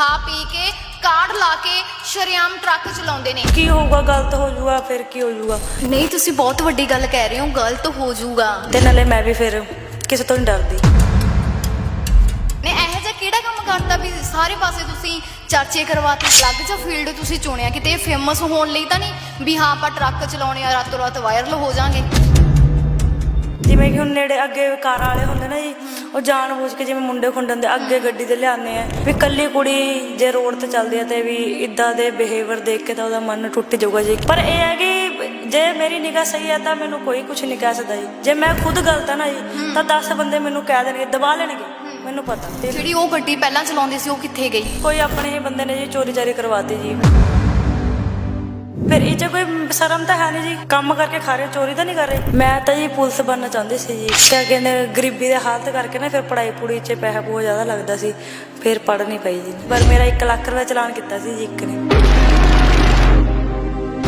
ਖਾ ਪੀ ਕੇ ਕਾਰਡ ਲਾ ਕੇ ਸ਼ਰੇਆਮ ਟਰੱਕ ਚਲਾਉਂਦੇ ਨੇ। ਕੀ ਹੋਊਗਾ ਗਲਤ ਹੋ ਜਾਊਗਾ ਫਿਰ ਕੀ ਹੋ ਜਾਊਗਾ? ਨਹੀਂ ਤੁਸੀਂ ਬਹੁਤ ਵੱਡੀ ਗੱਲ ਕਹਿ ਰਹੇ ਹੋ ਗਲਤ ਹੋ ਜਾਊਗਾ। ਤੇ ਨਾਲੇ ਮੈਂ ਵੀ ਫਿਰ ਕਿਸੇ ਤੋਂ ਨਹੀਂ ਡਰਦੀ। ਨੇ ਇਹੋ ਜਿਹਾ ਕਿਹੜਾ ਕੰਮ ਕਰਤਾ ਵੀ ਸਾਰੇ ਪਾਸੇ ਤੁਸੀਂ ਚਰਚੇ ਕਰਵਾਤੇ ਅਲੱਗ ਜਿਹਾ ਫੀਲਡ ਤੁਸੀਂ ਚੁਣਿਆ ਕਿਤੇ ਫੇਮਸ ਹੋਣ ਲਈ ਤਾਂ ਨਹੀਂ ਵੀ ਹਾਂ ਆਪਾਂ ਟਰੱਕ ਚਲਾਉਣੇ ਆ ਰਾਤੋਂ ਰਾਤ ਵਾਇਰਲ ਹੋ ਜਾਾਂਗੇ। ਜਿਵੇਂ ਕਿ ਹੁਣ ਨੇੜੇ ਅੱਗੇ ਕਾਰਾਂ ਵਾਲੇ ਹੁੰਦੇ ਨਾ ਜੀ ਉਹ ਜਾਣ ਬੁੱਝ ਕੇ ਜਿਵੇਂ ਮੁੰਡੇ ਖੁੰਡਨ ਦੇ ਅੱਗੇ ਗੱਡੀ ਤੇ ਲਿਆਉਂਦੇ ਆ। ਵੀ ਕੱਲੀ ਕੁੜੀ ਜੇ ਰੋਡ ਤੇ ਚੱਲਦੀ ਆ ਤੇ ਵੀ ਇਦਾਂ ਦੇ ਬਿਹੇਵੀਅਰ ਦੇਖ ਕੇ ਤਾਂ ਉਹਦਾ ਮਨ ਟੁੱਟ ਜਾਊਗਾ ਜੀ। ਪਰ ਇਹ ਹੈ ਕਿ ਜੇ ਮੇਰੀ ਨਿਗਾਹ ਸਹੀ ਹੈ ਤਾਂ ਮੈਨੂੰ ਕੋਈ ਕੁਝ ਨਹੀਂ ਕਹਿ ਸਕਦਾ ਜੀ। ਜੇ ਮੈਂ ਖੁਦ ਗਲਤ ਆ ਨਾ ਜੀ ਤਾਂ 10 ਬੰਦੇ ਮੈਨੂੰ ਕਹਿ ਦੇਣਗੇ ਦਬਾ ਲੈਣਗੇ ਮੈਨੂੰ ਪਤਾ। ਤੇ ਜਿਹੜੀ ਉਹ ਗੱਡੀ ਪਹਿਲਾਂ ਚਲਾਉਂਦੀ ਸੀ ਉਹ ਕਿੱਥੇ ਗਈ? ਕੋਈ ਆਪਣੇ ਹੀ ਬੰਦੇ ਨੇ ਜੀ ਚੋਰੀ ਚਾਰੀ ਕਰਵਾਤੀ ਜੀ। ਫਿਰ ਇਹ 'ਚ ਕੋਈ ਸ਼ਰਮ ਤਾਂ ਹੈ ਨਹੀਂ ਜੀ ਕੰਮ ਕਰਕੇ ਖਾ ਰਹੇ ਚੋਰੀ ਤਾਂ ਨਹੀਂ ਕਰ ਰਹੇ? ਮੈਂ ਤਾਂ ਜੀ ਪੁਲਿਸ ਬਣਨਾ ਚਾਹੁੰਦੀ ਸੀ ਜੀ। ਤੇ ਕਹਿੰਦੇ ਗਰੀਬੀ ਦੇ ਹਾਲਤ ਕਰਕੇ ਨਾ ਫਿਰ ਪੜਾਈ ਪੂੜੀ 'ਚ ਪੈਸਾ ਬਹੁਤ ਜ਼ਿਆਦਾ ਲੱਗਦਾ ਸੀ ਫਿਰ ਪੜ ਨਹੀਂ ਪਈ ਜੀ। ਪਰ ਮੇਰਾ 1 ਲੱਖ ਰੁਪਏ ਚਲਾਨ ਕੀਤਾ ਸੀ ਜੀ ਇੱਕ ਨੇ।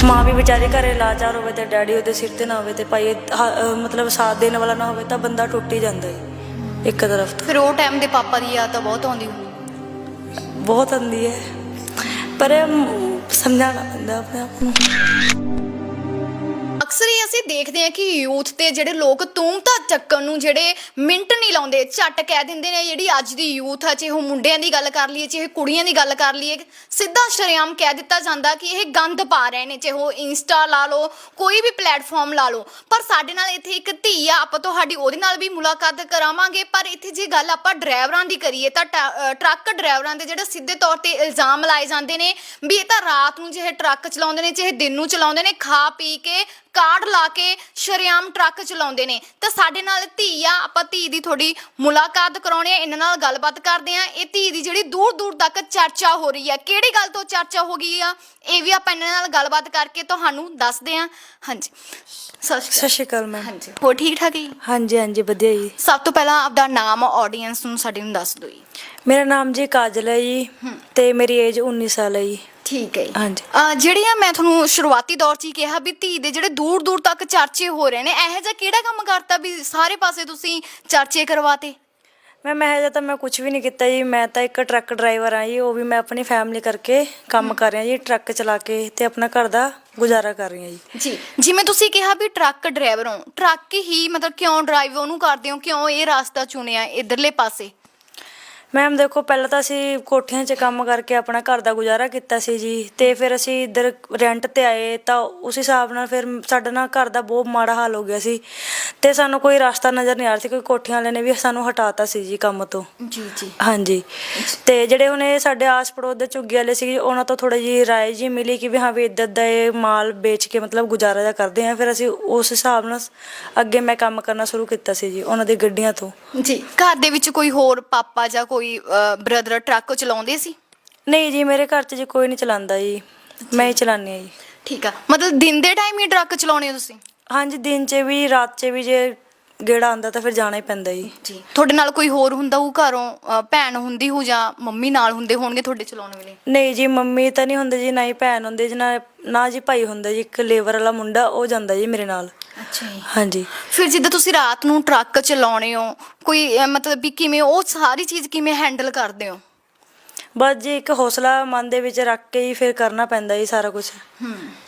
ਮਾਂ ਵੀ ਵਿਚਾਰੀ ਘਰੇ ਲਾਚਾਰ ਹੋਵੇ ਤੇ ਡੈਡੀ ਉਹਦੇ ਸਿਰ ਤੇ ਨਾ ਹੋਵੇ ਤੇ ਭਾਈ ਹ- ਮਤਲਬ ਸਾਥ ਦੇਣ ਵਾਲਾ ਨਾ ਹੋਵੇ ਤਾਂ ਬੰਦਾ ਟੁੱਟ ਹੀ ਜਾਂਦਾ ਜੀ ਇੱਕ ਤਰਫ ਤੋਂ। ਫਿਰ ਉਹ ਟਾਈਮ ਦੇ ਪਾਪਾ ਦੀ ਯਾਦ ਤਾਂ ਬਹੁਤ ਆਉਂਦੀ ਹੋਣੀ। ਬਹੁਤ ਆਉਂਦੀ ਹੈ। ਪਰ ਸਮਝਾਉਣਾ ਪੈਂਦਾ ਆਪਣੇ। ਆਪ ਨੂੰ ਦੇਖਦੇ ਆ ਕਿ ਯੂਥ ਤੇ ਜਿਹੜੇ ਲੋਕ ਤੂੰ ਚੱਕਣ ਨੂੰ ਜਿਹੜੇ ਮਿੰਟ ਨਹੀਂ ਲਾਉਂਦੇ, ਝੱਟ ਕਹਿ ਦਿੰਦੇ ਨੇ, ਜਿਹੜੀ ਅੱਜ ਦੀ ਯੂਥ ਆ, ਚਾਹੇ ਉਹ ਮੁੰਡਿਆਂ ਦੀ ਗੱਲ ਕਰ ਲਈਏ, ਚਾਹੇ ਕੁੜੀਆਂ ਦੀ ਗੱਲ ਕਰ ਲਈਏ, ਸਿੱਧਾ ਸ਼ਰੇਆਮ ਕਹਿ ਦਿੱਤਾ ਜਾਂਦਾ ਕਿ ਇਹ ਗੰਦ ਪਾ ਰਹੇ ਨੇ, ਚਾਹੇ ਉਹ ਇੰਸਟਾ ਲਾ ਲਓ, ਕੋਈ ਵੀ ਪਲੇਟਫਾਰਮ ਲਾ ਲਓ। ਪਰ ਸਾਡੇ ਨਾਲ ਇੱਥੇ ਇੱਕ ਧੀ ਆ, ਆਪਾਂ ਤੁਹਾਡੀ ਉਹਦੇ ਨਾਲ ਵੀ ਮੁਲਾਕਾਤ ਕਰਾਵਾਂਗੇ। ਪਰ ਇੱਥੇ ਜੇ ਗੱਲ ਆਪਾਂ ਡਰਾਈਵਰਾਂ ਦੀ ਕਰੀਏ ਤਾਂ ਟਰੱਕ ਡਰਾਈਵਰਾਂ ਦੇ ਜਿਹੜੇ ਸਿੱਧੇ ਤੌਰ ਤੇ ਇਲਜ਼ਾਮ ਲਾਏ ਜਾਂਦੇ ਨੇ ਵੀ ਇਹ ਤਾਂ ਰਾਤ ਨੂੰ ਜਿਹੇ ਟਰੱਕ ਚਲਾਉਂਦੇ ਨੇ, ਚਾਹੇ ਦਿਨ ਨੂੰ ਚਲਾਉਂਦੇ ਨੇ, ਖਾ ਪੀ ਕੇ ਕਾਰਡ ਲਾ ਕੇ ਸ਼ਰੇਆਮ ਟਰੱਕ ਚਲਾਉਂਦੇ ਨੇ। ਤਾਂ ਸਾਡੇ ਨਾਲ ਧੀ ਆ ਆਪਾਂ ਧੀ ਦੀ ਥੋੜੀ ਮੁਲਾਕਾਤ ਕਰਾਉਣੇ ਆ ਇਹਨਾਂ ਨਾਲ ਗੱਲਬਾਤ ਕਰਦੇ ਆ। ਇਹ ਧੀ ਦੀ ਜਿਹੜੀ ਦੂਰ ਦੂਰ ਤੱਕ ਚਰਚਾ ਹੋ ਰਹੀ ਆ। ਕਿਹੜੀ ਗੱਲ ਤੋਂ ਚਰਚਾ ਹੋ ਗਈ ਆ? ਇਹ ਵੀ ਆਪਾਂ ਇਹਨਾਂ ਨਾਲ ਗੱਲਬਾਤ ਕਰਕੇ ਤੁਹਾਨੂੰ ਦੱਸਦੇ ਆ। ਹਾਂਜੀ। ਸਤਿ ਸ਼੍ਰੀ ਅਕਾਲ। ਮੈਮ। ਹਾਂਜੀ। ਹੋਰ ਠੀਕ ਠਾਕ ਜੀ? ਹਾਂਜੀ ਹਾਂਜੀ ਵਧੀਆ ਜੀ। ਸਭ ਤੋਂ ਪਹਿਲਾਂ ਆਪਦਾ ਨਾਮ ਆਡੀਅנס ਨੂੰ ਸਾਡੇ ਨੂੰ ਦੱਸ ਦਿਓ ਜੀ। ਮੇਰਾ ਨਾਮ ਜੀ ਕਾਜਲ ਹੈ ਜੀ ਤੇ ਮੇਰੀ ਏਜ 19 ਸਾਲ ਹੈ ਜੀ। ਠੀਕ ਹੈ ਹਾਂਜੀ। ਅਹ ਜਿਹੜੀਆਂ ਮੈਂ ਤੁਹਾਨੂੰ ਸ਼ੁਰੂਆਤੀ ਦੌਰ 'ਚ ਹੀ ਕਿਹਾ ਵੀ ਧੀ ਦੇ ਜਿਹੜੇ ਦੂਰ ਦੂਰ ਤੱਕ ਚਰਚੇ ਹੋ ਰਹੇ ਨੇ ਇਹੋ ਜਿਹਾ ਕਿਹੜਾ ਕੰਮ ਕਰਤਾ ਵੀ ਸਾਰੇ ਪਾਸੇ ਤੁਸੀਂ ਚਰਚੇ ਕਰਵਾਤੇ? ਮੈਂ ਮੈਂ ਹਜੇ ਤਾਂ ਮੈਂ ਕੁਝ ਵੀ ਨਹੀਂ ਕੀਤਾ ਜੀ। ਮੈਂ ਤਾਂ ਇੱਕ ਟਰੱਕ ਡਰਾਈਵਰ ਆ ਜੀ। ਉਹ ਵੀ ਮੈਂ ਆਪਣੀ ਫੈਮਿਲੀ ਕਰਕੇ ਕੰਮ ਕਰ ਰਿਹਾ ਜੀ ਟਰੱਕ ਚਲਾ ਕੇ ਤੇ ਆਪਣਾ ਘਰ ਦਾ ਗੁਜ਼ਾਰਾ ਕਰ ਰਹੀ ਹਾਂ ਜੀ। ਜੀ। ਜਿਵੇਂ ਤੁਸੀਂ ਕਿਹਾ ਵੀ ਟਰੱਕ ਡਰਾਈਵਰ ਹੋ ਟਰੱਕ ਹੀ ਮਤਲਬ ਕਿਉਂ ਡਰਾਈਵ ਉਹਨੂੰ ਕਰਦੇ ਹੋ? ਕਿਉਂ ਇਹ ਰਸਤਾ ਚੁਣਿਆ ਇਧਰਲੇ ਪਾਸੇ? ਮੈਮ ਦੇਖੋ ਪਹਿਲਾਂ ਤਾਂ ਅਸੀਂ ਕੋਠੀਆਂ 'ਚ ਕੰਮ ਕਰਕੇ ਆਪਣਾ ਘਰ ਦਾ ਗੁਜ਼ਾਰਾ ਕੀਤਾ ਸੀ ਜੀ ਤੇ ਫਿਰ ਅਸੀਂ ਇੱਧਰ ਰੈਂਟ ਤੇ ਆਏ ਤਾਂ ਉਸ ਹਿਸਾਬ ਨਾਲ ਫਿਰ ਸਾਡਾ ਨਾ ਘਰ ਦਾ ਬਹੁਤ ਮਾੜਾ ਹਾਲ ਹੋ ਗਿਆ ਸੀ ਤੇ ਸਾਨੂੰ ਕੋਈ ਰਸਤਾ ਨਜ਼ਰ ਨਹੀਂ ਆ ਰਿਹਾ ਸੀ ਕੋਈ ਕੋਠੀਆਂ ਵਾਲੇ ਨੇ ਵੀ ਸਾਨੂੰ ਹਟਾਤਾ ਸੀ ਜੀ ਕੰਮ ਤੋਂ। ਜੀ ਜੀ। ਹਾਂਜੀ। ਤੇ ਜਿਹੜੇ ਹੁਣ ਇਹ ਸਾਡੇ ਆਸ ਪੜੋਸ ਦੇ ਝੁੱਗੀ ਵਾਲੇ ਸੀ ਉਹਨਾਂ ਤੋਂ ਥੋੜਾ ਜੀ ਰਾਏ ਜੀ ਮਿਲੀ ਕਿ ਵੀ ਹਾਂ ਵੀ ਇੱਦਾਂ ਦਾ ਇਹ ਮਾਲ ਵੇਚ ਕੇ ਮਤਲਬ ਗੁਜ਼ਾਰਾ ਜਿਹਾ ਕਰਦੇ ਆ ਫਿਰ ਅਸੀਂ ਉਸ ਹਿਸਾਬ ਨਾਲ ਅੱਗੇ ਮੈਂ ਕੰਮ ਕਰਨਾ ਸ਼ੁਰੂ ਕੀਤਾ ਸੀ ਜੀ ਉਹਨਾਂ ਦੀ ਗੱਡੀਆਂ ਤੋਂ। ਜੀ ਘਰ ਦੇ ਵਿੱਚ ਕੋਈ ਹੋਰ ਪਾਪਾ ਜਾਂ ਕੋਈ ਬ੍ਰਦਰ ਟਰੱਕ ਚਲਾਉਂਦੇ ਸੀ? ਨਹੀਂ ਜੀ ਮੇਰੇ ਘਰ 'ਚ ਜੀ ਕੋਈ ਨਹੀਂ ਚਲਾਉਂਦਾ ਜੀ। ਮੈਂ ਹੀ ਚਲਾਉਂਦੀ ਹਾਂ ਜੀ। ਠੀਕ ਆ। ਮਤਲਬ ਦਿਨ ਦੇ ਟਾਈਮ ਹੀ ਟਰੱਕ ਚਲਾਉਣੇ ਹੋ ਤੁਸੀਂ? ਹਾਂਜੀ ਦਿਨ 'ਚ ਵੀ ਰਾਤ 'ਚ ਵੀ ਜੇ ਗੇੜਾ ਆਉਂਦਾ ਤਾਂ ਫਿਰ ਜਾਣਾ ਹੀ ਪੈਂਦਾ ਜੀ। ਜੀ। ਤੁਹਾਡੇ ਨਾਲ ਕੋਈ ਹੋਰ ਹੁੰਦਾ ਉਹ ਘਰੋਂ ਅ, ਭੈਣ ਹੁੰਦੀ ਹੋ ਜਾਂ ਮੰਮੀ ਨਾਲ ਹੁੰਦੇ ਹੋਣਗੇ ਤੁਹਾਡੇ ਚਲਾਉਣ ਵੇਲੇ? ਨਹੀਂ ਜੀ ਮੰਮੀ ਤਾਂ ਨਹੀਂ ਹੁੰਦੇ ਜੀ ਨਾ ਹੀ ਭੈਣ ਹੁੰਦੀ ਜੀ ਨਾ ਨਾ ਜੀ ਭਾਈ ਹੁੰਦਾ ਜੀ। ਇੱਕ ਲੇਬਰ ਵਾਲਾ ਮੁੰਡਾ ਉਹ ਜਾਂਦਾ ਜੀ ਮੇਰੇ ਨਾਲ। ਅੱਛਾ ਜੀ। ਹਾਂਜੀ। ਫਿਰ ਜਿੱਦਾਂ ਤੁਸੀਂ ਰਾਤ ਨੂੰ ਟਰੱਕ ਚਲਾਉਣੇ ਹੋ ਕੋਈ ਮਤਲਬ ਵੀ ਕਿਵੇਂ ਉਹ ਸਾਰੀ ਚੀਜ਼ ਕਿਵੇਂ ਹੈਂਡਲ ਕਰਦੇ ਹੋ? ਬਸ ਜੀ ਇੱਕ ਹੌਸਲਾ ਮਨ ਦੇ ਵਿੱਚ ਰੱਖ ਕੇ ਹੀ ਫਿਰ ਕਰਨਾ ਪੈਂਦਾ ਜੀ ਸਾਰਾ ਕੁਝ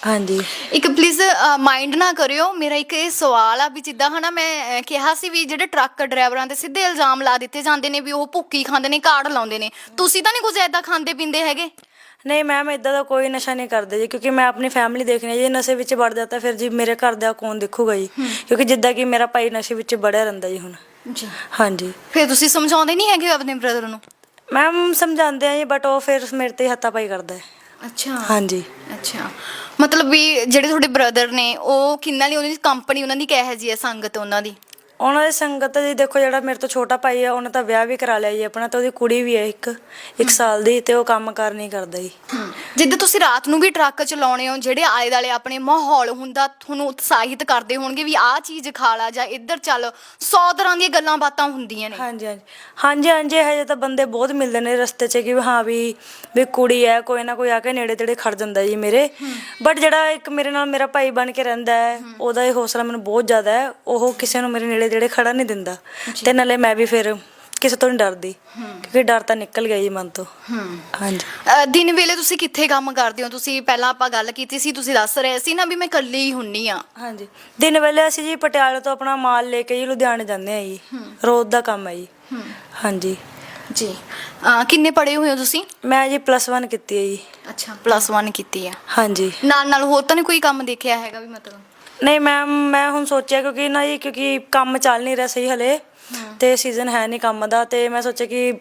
ਹਾਂਜੀ। ਇੱਕ ਪਲੀਜ਼ ਮਾਈਂਡ ਨਾ ਕਰਿਓ ਮੇਰਾ ਇੱਕ ਇਹ ਸਵਾਲ ਆ ਵੀ ਜਿੱਦਾਂ ਹਨਾ ਮੈਂ ਕਿਹਾ ਸੀ ਵੀ ਜਿਹੜੇ ਟਰੱਕ ਡਰਾਈਵਰਾਂ ਤੇ ਸਿੱਧੇ ਇਲਜ਼ਾਮ ਲਾ ਦਿੱਤੇ ਜਾਂਦੇ ਨੇ ਵੀ ਉਹ ਭੁੱਕੀ ਖਾਂਦੇ ਨੇ ਕਾਰਡ ਲਾਉਂਦੇ ਨੇ। ਤੁਸੀਂ ਤਾਂ ਨਹੀਂ ਕੁਝ ਐਦਾਂ ਖਾਂਦੇ ਪੀਂਦੇ ਹੈਗੇ? ਨਹੀਂ ਮੈਮ ਇਦਾਂ ਦਾ ਕੋਈ ਨਸ਼ਾ ਨਹੀਂ ਕਰਦੇ ਜੀ ਕਿਉਂਕਿ ਮੈਂ ਆਪਣੀ ਫੈਮਿਲੀ ਦੇਖਣੀ ਹੈ ਜੀ ਨਸ਼ੇ ਵਿੱਚ ਵੜ ਜਾਂਦਾ ਫਿਰ ਜੀ ਮੇਰੇ ਘਰ ਦਾ ਕੌਣ ਦੇਖੂਗਾ ਜੀ? ਕਿਉਂਕਿ ਜਿੱਦਾਂ ਕਿ ਮੇਰਾ ਭਾਈ ਨਸ਼ੇ ਵਿੱਚ ਵੜਿਆ ਰਹਿੰਦਾ ਜੀ ਹੁਣ। ਜੀ। ਹਾਂਜੀ। ਫਿਰ ਤੁਸੀਂ ਸਮਝਾਉਂਦੇ ਨਹੀਂ ਹੈਗੇ ਆਪਣੇ ਬ੍ਰਦਰ ਨੂੰ? ਮੈਮ ਸਮਝਾਉਂਦੇ ਆ ਜੀ ਬਟ ਉਹ ਫਿਰ ਮੇਰੇ ਤੇ ਹੱਥਾ ਪਾਈ ਕਰਦਾ ਹੈ। ਅੱਛਾ। ਹਾਂਜੀ। ਅੱਛਾ। ਮਤਲਬ ਵੀ ਜਿਹੜੇ ਤੁਹਾਡੇ ਬ੍ਰਦਰ ਨੇ ਉਹ ਕਿੰਨਾ ਲਈ ਉਹਨਾਂ ਦੀ ਕੰਪਨੀ ਉਹਨਾਂ ਦੀ ਕਿਹੋ ਜੀ ਹੈ ਸੰਗਤ ਉਹਨਾਂ ਦੀ? ਉਹਨਾਂ ਦੀ ਸੰਗਤ ਜੀ ਦੇਖੋ ਜਿਹੜਾ ਮੇਰੇ ਤੋਂ ਛੋਟਾ ਭਾਈ ਆ ਉਹਨੇ ਤਾਂ ਵਿਆਹ ਵੀ ਕਰਾ ਲਿਆ ਜੀ ਆਪਣਾ ਤੇ ਉਹਦੀ ਕੁੜੀ ਵੀ ਹੈ ਇੱਕ ਇੱਕ ਸਾਲ ਦੀ ਤੇ ਉਹ ਕੰਮ ਕਾਰ ਨਹੀਂ ਕਰਦਾ ਜੀ। ਜਿੱਦਾਂ ਤੁਸੀਂ ਰਾਤ ਨੂੰ ਵੀ ਟਰੱਕ ਚਲਾਉਣੇ ਹੋ ਜਿਹੜੇ ਆਲੇ ਦਾਲੇ ਆਪਣੇ ਮਾਹੌਲ ਹੁੰਦਾ ਤੁਹਾਨੂੰ ਉਤਸ਼ਾਹਿਤ ਕਰਦੇ ਹੋਣਗੇ ਵੀ ਆਹ ਚੀਜ਼ ਖਾ ਲਾ ਜਾਂ ਇੱਧਰ ਚੱਲ 100 ਤਰ੍ਹਾਂ ਦੀਆਂ ਗੱਲਾਂ ਬਾਤਾਂ ਹੁੰਦੀਆਂ ਨੇ। ਹਾਂਜੀ ਹਾਂਜੀ। ਹਾਂਜੀ ਹਾਂਜੀ ਹਜੇ ਤਾਂ ਬੰਦੇ ਬਹੁਤ ਮਿਲਦੇ ਨੇ ਰਸਤੇ 'ਚ ਕਿ ਹਾਂ ਵੀ ਵੀ ਕੁੜੀ ਹੈ ਕੋਈ ਨਾ ਕੋਈ ਆ ਕੇ ਨੇੜੇ ਤੇੜੇ ਖੜ ਜਾਂਦਾ ਜੀ ਮੇਰੇ। ਬਟ ਜਿਹੜਾ ਇੱਕ ਮੇਰੇ ਨਾਲ ਮੇਰਾ ਭਾਈ ਬਣ ਕੇ ਰਹਿੰਦਾ ਹੈ। ਉਹਦਾ ਇਹ ਹੌਸਲਾ ਮੈਨੂੰ ਬਹੁਤ ਜ਼ਿਆਦਾ ਹੈ ਉਹ ਕਿਸੇ ਨੂੰ ਮੇਰੇ ਨੇੜੇ ਤੇੜੇ ਖੜਾ ਨਹੀਂ ਦਿੰਦਾ ਤੇ ਨਾਲੇ ਮੈਂ ਵੀ ਫਿਰ ਕਿਸੇ ਤੋਂ ਨਹੀਂ ਡਰਦੀ ਕਿਉਂਕਿ ਡਰ ਤਾਂ ਨਿਕਲ ਗਿਆ ਜੀ ਮਨ ਤੋਂ। ਹਾਂਜੀ। ਅ, ਦਿਨ ਵੇਲੇ ਤੁਸੀਂ ਕਿੱਥੇ ਕੰਮ ਕਰਦੇ ਹੋ? ਤੁਸੀਂ ਪਹਿਲਾਂ ਆਪਾਂ ਗੱਲ ਕੀਤੀ ਸੀ ਤੁਸੀਂ ਦੱਸ ਰਹੇ ਸੀ ਨਾ ਵੀ ਮੈਂ ਇਕੱਲੀ ਹੀ ਹੁੰਨੀ ਆ। ਹਾਂਜੀ। ਦਿਨ ਵੇਲੇ ਅਸੀਂ ਜੀ ਪਟਿਆਲੇ ਤੋਂ ਆਪਣਾ ਮਾਲ ਲੈ ਕੇ ਜੀ ਲੁਧਿਆਣੇ ਜਾਂਦੇ ਆ ਜੀ। ਰੋਜ਼ ਦਾ ਕੰਮ ਹੈ ਜੀ। ਹਾਂਜੀ। ਜੀ। ਕਿੰਨੇ ਪੜ੍ਹੇ ਹੋਏ ਹੋ ਤੁਸੀਂ? ਮੈਂ ਜੀ ਪਲੱਸ 1 ਕੀਤੀ ਹੈ ਜੀ। ਅੱਛਾ ਪਲੱਸ 1 ਕੀਤੀ ਆ। ਹਾਂਜੀ। ਨਾਲ ਨਾਲ ਹੋਰ ਤਾਂ ਨਹੀਂ ਕੋਈ ਕੰਮ ਦੇਖਿਆ ਹੈਗਾ ਵੀ ਮਤਲਬ? ਨਹੀਂ ਮੈਮ ਮੈਂ ਹੁਣ ਸੋਚਿਆ ਕਿਉਂਕਿ ਨਾ ਜੀ ਕਿਉਂਕਿ ਕੰਮ ਚੱਲ ਨਹੀਂ ਰਿਹਾ ਸਹੀ ਹਲੇ ਤੇ ਸੀਜ਼ਨ ਹੈ ਨਹੀਂ ਕੰਮ ਦਾ ਤੇ ਮੈਂ ਸੋਚਿਆ ਕਿ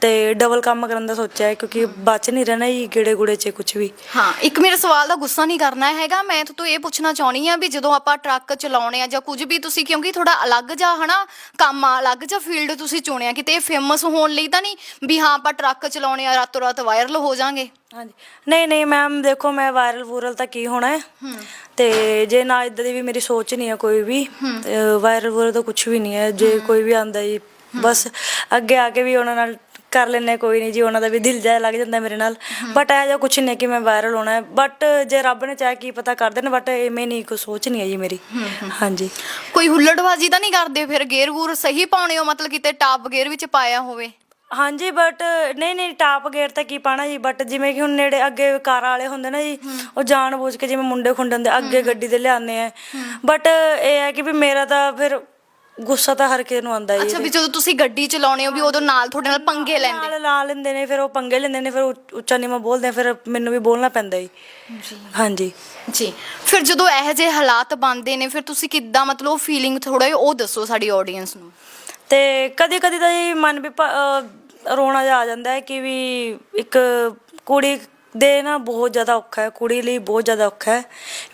ਤੇ ਡਬਲ ਕੰਮ ਕਰਨ ਦਾ ਸੋਚਿਆ ਹੈ ਕਿਉਂਕਿ ਬਚ ਨਹੀਂ ਰਹਿਣਾ ਜੀ ਗੇੜੇ ਗੁੜੇ 'ਚ ਕੁਝ ਵੀ। ਹਾਂ ਇੱਕ ਮੇਰੇ ਸਵਾਲ ਦਾ ਗੁੱਸਾ ਨਹੀਂ ਕਰਨਾ ਹੈਗਾ। ਮੈਂ ਤੋਂ ਇਹ ਪੁੱਛਣਾ ਚਾਹਣੀ ਆ ਵੀ ਜਦੋਂ ਆਪਾਂ ਟਰੱਕ ਚਲਾਉਣੇ ਆ ਜਾਂ ਕੁਝ ਵੀ ਤੁਸੀਂ ਕਿਉਂਕਿ ਥੋੜਾ ਅਲੱਗ ਜਾ ਹਨਾ ਕੰਮ ਆ ਅਲੱਗ ਜਾ ਫੀਲਡ ਤੁਸੀਂ ਚੁਣਿਆ ਕਿਤੇ ਫੇਮਸ ਹੋਣ ਲਈ ਤਾਂ ਨਹੀਂ ਵੀ ਹਾਂ ਆਪਾਂ ਟਰੱਕ ਚਲਾਉਣੇ ਆ ਰਾਤੋਂ ਰਾਤ ਵਾਇਰਲ ਹੋ ਜਾਾਂਗੇ? ਹਾਂਜੀ। ਨਹੀਂ ਨਹੀਂ ਮੈਮ ਦੇਖੋ ਮੈਂ ਵਾਇਰਲ ਵੂਰਲ ਤਾਂ ਕੀ ਹੋਣਾ ਹੈ। ਤੇ ਜੇ ਨਾ ਇਦਾਂ ਦੀ ਵੀ ਮੇਰੀ ਸੋਚ ਨਹੀਂ ਹੈ ਕੋਈ ਵੀ ਵਾਇਰਲ ਵੂਰਲ ਤਾਂ ਕੁਝ ਵੀ ਨਹੀਂ ਹੈ ਜੇ ਕੋਈ ਵੀ ਆਂਦਾ ਜੀ ਬਸ ਅੱਗੇ ਆ ਕੇ ਵੀ ਉਹਨਾਂ ਨਾਲ ਕਰ ਲੈਣੇ ਕੋਈ ਨਹੀਂ ਜੀ ਉਹਨਾਂ ਦਾ ਵੀ ਦਿਲ ਜਾਇ ਲੱਗ ਜਾਂਦਾ ਮੇਰੇ ਨਾਲ। ਬਟ ਇਹ ਜਿਹਾ ਕੁਝ ਨਹੀਂ ਕਿ ਮੈਂ ਵਾਇਰਲ ਹੋਣਾ ਹੈ। ਬਟ ਜੇ ਰੱਬ ਨੇ ਚਾਹਿਆ ਕੀ ਪਤਾ ਕਰ ਦੇਣ ਬਟ ਐਵੇਂ ਨਹੀਂ ਕੋਈ ਸੋਚ ਨਹੀਂ ਹੈ ਜੀ ਮੇਰੀ। ਹਾਂਜੀ। ਕੋਈ ਹੁੱਲੜਬਾਜ਼ੀ ਤਾਂ ਨਹੀਂ ਕਰਦੇ ਫਿਰ? ਗੇਰ ਗੂਰ ਸਹੀ ਪਾਉਣੇ ਹੋ ਮਤਲਬ ਕਿਤੇ ਟਾਪ ਗੇਅਰ ਵਿੱਚ ਪਾਇਆ ਹੋਵੇ। ਹਾਂਜੀ ਬਟ ਨਹੀਂ ਨਹੀਂ ਟਾਪ ਗੇਅਰ ਤਾਂ ਕੀ ਪਾਣਾ ਜੀ ਬਟ ਜਿਵੇਂ ਕਿ ਹੁਣ ਨੇੜੇ ਅੱਗੇ ਕਾਰਾਂ ਵਾਲੇ ਹੁੰਦੇ ਨਾ ਜੀ ਉਹ ਜਾਣ ਬੁੱਝ ਕੇ ਜਿਵੇਂ ਮੁੰਡੇ ਖੁੰਡੇ ਹੁੰਦੇ ਅੱਗੇ ਗੱਡੀ ਦੇ ਲਿਆਉਂਦੇ ਆ। ਬਟ ਇਹ ਹੈ ਕਿ ਵੀ ਮੇਰਾ ਤਾਂ ਫਿਰ ਗੁੱਸਾ ਤਾਂ ਹਰ ਕਿਸੇ ਨੂੰ ਆਉਂਦਾ ਜੀ ਅੱਛਾ ਵੀ ਜਦੋਂ ਤੁਸੀਂ ਗੱਡੀ ਚਲਾਉਣੇ ਹੋ ਵੀ ਉਦੋਂ ਨਾਲ ਤੁਹਾਡੇ ਨਾਲ ਪੰਗੇ ਲੈਂਦੇ। ਨਾਲ ਲਾ ਲੈਂਦੇ ਨੇ ਫਿਰ ਉਹ ਪੰਗੇ ਲੈਂਦੇ ਨੇ ਫਿਰ ਉੱਚ- ਉੱਚਾ ਨੀਵਾਂ ਬੋਲਦੇ ਆ ਫਿਰ ਮੈਨੂੰ ਵੀ ਬੋਲਣਾ ਪੈਂਦਾ ਜੀ। ਹਾਂਜੀ। ਜੀ। ਫਿਰ ਜਦੋਂ ਇਹੋ ਜਿਹੇ ਹਾਲਾਤ ਬਣਦੇ ਨੇ ਫਿਰ ਤੁਸੀਂ ਕਿੱਦਾਂ ਮਤਲਬ ਉਹ ਫੀਲਿੰਗ ਥੋੜਾ ਜਿਹਾ ਉਹ ਦੱਸੋ ਸਾਡੀ ਆਡੀਅנס ਨੂੰ। ਤੇ ਕਦੀ ਕਦੀ ਤਾਂ ਜੀ ਮਨ ਵੀ ਭ- ਅਹ ਰੋਣਾ ਜਿਹਾ ਆ ਜਾਂਦਾ ਹੈ ਕਿ ਵੀ ਇੱਕ ਕੁੜੀ ਦੇ ਨਾ ਬਹੁਤ ਜ਼ਿਆਦਾ ਔਖਾ ਹੈ ਕੁੜੀ ਲਈ ਬਹੁਤ ਜ਼ਿਆਦਾ ਔਖਾ ਹੈ।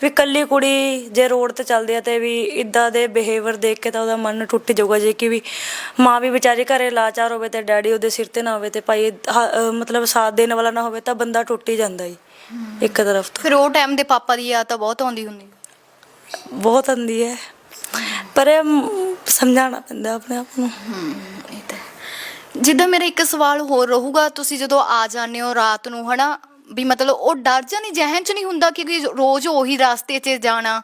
ਵੀ ਕੱਲੀ ਕੁੜੀ ਜੇ ਰੋਡ ਤੇ ਚੱਲਦੀ ਹੈ ਤੇ ਵੀ ਇਦਾਂ ਦੇ ਬਿਹੇਵੀਅਰ ਦੇਖ ਕੇ ਤਾਂ ਉਹਦਾ ਮਨ ਟੁੱਟ ਜਾਊਗਾ ਜੇ ਕਿ ਵੀ ਮਾਂ ਵੀ ਵਿਚਾਰੀ ਘਰੇ ਲਾਚਾਰ ਹੋਵੇ ਤੇ ਡੈਡੀ ਉਹਦੇ ਸਿਰ ਤੇ ਨਾ ਹੋਵੇ ਤੇ ਭਾਈ ਹ- ਅਹ ਮਤਲਬ ਸਾਥ ਦੇਣ ਵਾਲਾ ਨਾ ਹੋਵੇ ਤਾਂ ਬੰਦਾ ਟੁੱਟ ਹੀ ਜਾਂਦਾ ਜੀ ਇੱਕ ਤਰਫ ਤੋਂ। ਫਿਰ ਉਹ ਟਾਈਮ ਦੇ ਪਾਪਾ ਦੀ ਯਾਦ ਤਾਂ ਬਹੁਤ ਆਉਂਦੀ ਹੁੰਦੀ। ਬਹੁਤ ਆਉਂਦੀ ਹੈ। ਪਰ ਇਹ ਸਮਝਾਉਣਾ ਪੈਂਦਾ ਆਪਣੇ ਆਪ ਨੂੰ। ਜਿੱਦਾਂ ਮੇਰਾ ਇੱਕ ਸਵਾਲ ਹੋਰ ਰਹੂਗਾ ਤੁਸੀਂ ਜਦੋਂ ਆ ਜਾਂਦੇ ਹੋ ਰਾਤ ਨੂੰ ਹਨਾ? ਵੀ ਮਤਲਬ ਉਹ ਡਰ ਜਾਂ ਨਹੀਂ ਜਹਿਨ ਚ ਨਹੀਂ ਹੁੰਦਾ ਕਿ ਰੋਜ਼ ਉਹੀ ਰਸਤੇ 'ਚ ਜਾਣਾ?